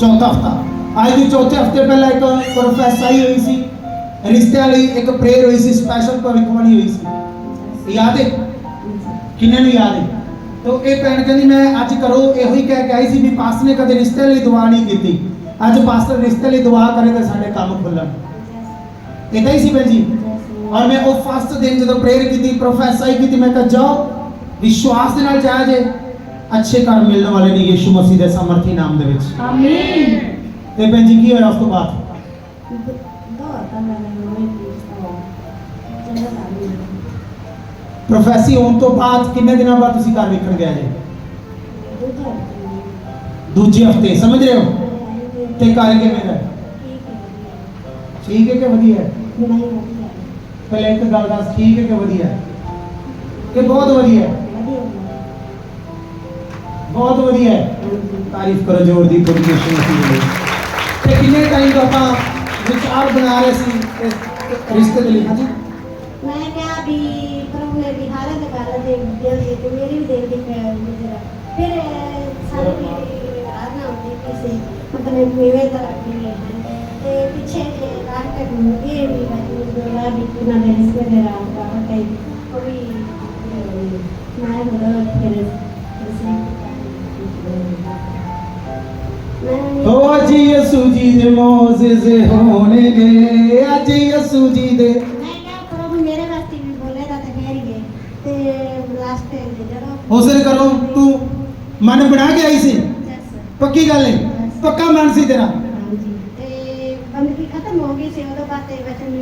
ਚੌਥਾ ਹਫਤਾ। ਅੱਜ ਦੀ ਚੌਥੇ ਹਫ਼ਤੇ ਪਹਿਲਾਂ ਇੱਕ ਪ੍ਰੋਫੈਸਰ ਆਈ ਹੋਈ ਸੀ। ਰਿਸ਼ਤਿਆਂ ਲਈ ਇੱਕ ਪ੍ਰੇਅਰ ਹੋਈ ਸੀ ਸਪੈਸ਼ਲ ਭਵਿੱਖਬਾਣੀ ਹੋਈ ਸੀ। ਯਾਦ ਹੈ? ਕਿੰਨੇ ਨੂੰ ਯਾਦ ਹੈ? ਤੋ ਇਹ ਭੈਣ ਕਹਿੰਦੀ, ਮੈਂ ਅੱਜ ਕਰੋ ਇਹੋ ਹੀ ਕਹਿ ਕੇ ਆਈ ਸੀ ਵੀ ਪਾਸਟਰ ਨੇ ਕਦੇ ਰਿਸ਼ਤੇ ਲਈ ਦੁਆ ਨਹੀਂ ਕੀਤੀ। ਅੱਜ ਪਾਸਟਰ ਰਿਸ਼ਤੇ ਲਈ ਦੁਆ ਕਰੇ ਤਾਂ ਸਾਡੇ ਕੰਮ ਖੁੱਲਣ। ਇਦਾਂ ਹੀ ਸੀ ਭੈਣ ਜੀ। ਔਰ ਮੈਂ ਉਹ ਫਸਟ ਦਿਨ ਜਦੋਂ ਪ੍ਰੇਅਰ ਕੀਤੀ ਪ੍ਰੋਫੈਸਰ ਆਈ ਕੀਤੀ, ਮੈਂ ਕਿਹਾ, ਜਾਓ, ਵਿਸ਼ਵਾਸ ਦੇ ਨਾਲ ਜਾਇਆ ਜੇ। ਅੱਛੇ ਘਰ ਮਿਲਣ ਵਾਲੇ ਨੇ ਯੀਸ਼ੂ ਮਸੀਹ ਦੇ ਸਮਰਥੀ ਨਾਮ ਦੇ ਵਿੱਚ। Amin. ਤੇ ਭੈਣ ਜੀ ਕੀ ਹੋਇਆ ਉਸ ਤੋਂ ਬਾਅਦ? ਪ੍ਰੋਫੈਸੀ ਹੋਣ ਤੋਂ ਬਾਅਦ ਕਿੰਨੇ ਦਿਨਾਂ ਬਾਅਦ ਤੁਸੀਂ ਘਰ ਵੇਖਣ ਗਏ ਜੇ? ਦੂਜੇ ਹਫ਼ਤੇ ਸਮਝ ਰਹੇ ਹੋ? ਤੇ ਘਰ ਕਿਵੇਂ ਦਾ? ਠੀਕ ਹੈ ਕਿ ਵਧੀਆ ਪਹਿਲੇ ਇੱਕ ਗੱਲ ਦੱਸ ਠੀਕ ਹੈ ਕਿ ਵਧੀਆ ਹੈ? ਕਿ ਬਹੁਤ ਵਧੀਆ ਹੈ। ਬਹੁਤ ਵਧੀਆ ਹੈ ਤਾਰੀਫ ਕਰੋ ਜੋਰ ਦੀ ਪਰਮੇਸ਼ਰ ਮਸੀਹ ਦੀ ਤੇ ਕਿੰਨੇ ਟਾਈਮ ਤੋਂ ਆਪਾਂ ਵਿਚਾਰ ਬਣਾ ਰਹੇ ਸੀ ਇਸ ਰਿਸ਼ਤੇ ਦੇ ਲਈ ਹਾਂਜੀ ਮੈਂ ਕਿਹਾ ਵੀ ਪ੍ਰਭੂ ਨੇ ਵੀ ਹਾਲਤ ਕਰ ਦੇ ਦਿਲ ਦੇ ਤੇ ਮੇਰੀ ਵੀ ਦਿਲ ਦੀ ਫਿਰ ਫਿਰ ਸਾਰੇ ਵੀ ਆਨਾ ਹੁੰਦੀ ਕਿਸੇ ਮਤਲਬ ਮੇਵੇ ਤਰ੍ਹਾਂ ਦੀ ਹੈ ਤੇ ਪਿੱਛੇ ਜੇ ਰਾਹ ਤੱਕ ਮੁਗੇ ਵੀ ਬਾਜੀ ਦੋਲਾ ਵੀ ਕਿਨਾ ਦੇ ਰਿਸ਼ਤੇ ਦੇ ਰਾਹ ਦਾ ਕਈ ਉਹ ਵੀ ਮੈਂ ਬੜਾ ਫਿਰ ਅੱਜ ਯਸੂ ਜੀ ਦੇ ਮੌਜਜ਼ੇ ਹੋਣਗੇ ਅੱਜ ਯਸੂ ਜੀ ਦੇ ਮੈਂ ਕਿਹਾ ਪ੍ਰਭੂ ਮੇਰੇ ਵਾਸਤੇ ਵੀ ਬੋਲੇਗਾ ਤੇ ਫੇਰ ਹੀ ਗਏ ਤੇ ਲਾਸਟ ਤੇ ਜਦੋਂ ਹੌਸਲੇ ਕਰੋ ਤੂੰ ਮਨ ਬਣਾ ਕੇ ਆਈ ਸੀ Yes, ਪੱਕੀ ਗੱਲ ਹੈ ਪੱਕਾ ਮਨ ਸੀ ਤੇਰਾ ਹਾਂਜੀ ਤੇ ਬੰਦਗੀ ਖਤਮ ਹੋ ਗਈ ਸੀ ਉਦੋਂ ਬਾਅਦ ਤੇ ਵਚਨ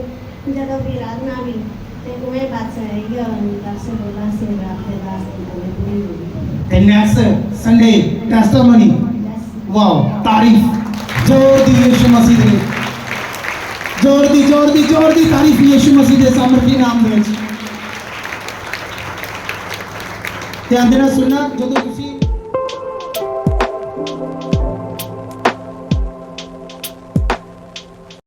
ਜਦੋਂ ਵੀ ਰਾਧਨਾ ਵੀ ਤੇ ਉਹ ਬਾਤ ਹੈ ਇਹ ਦਸ ਬੋਲਾ ਸੀ ਰਾਤ ਦੇ ਦਾਸ ਦੀ ਬੋਲੇ ਪੂਰੀ ਹੋ ਗਈ ਤੇ next Sunday testimony Yes. Wow ਤਾਰੀਫ ਜ਼ੋਰ ਦੀ ਯਿਸੂ ਮਸੀਹ ਦੇ। ਜ਼ੋਰ ਦੀ ਜ਼ੋਰ ਦੀ ਜ਼ੋਰ ਦੀ ਤਾਰੀਫ ਯਿਸੂ ਮਸੀਹ ਦੇ ਸਾਮਰਥੀ ਨਾਮ ਦੇ ਵਿੱਚ। ਧਿਆਨ ਦੇਣਾ, ਸੁਣਨਾ, ਜਦੋਂ ਤੁਸੀਂ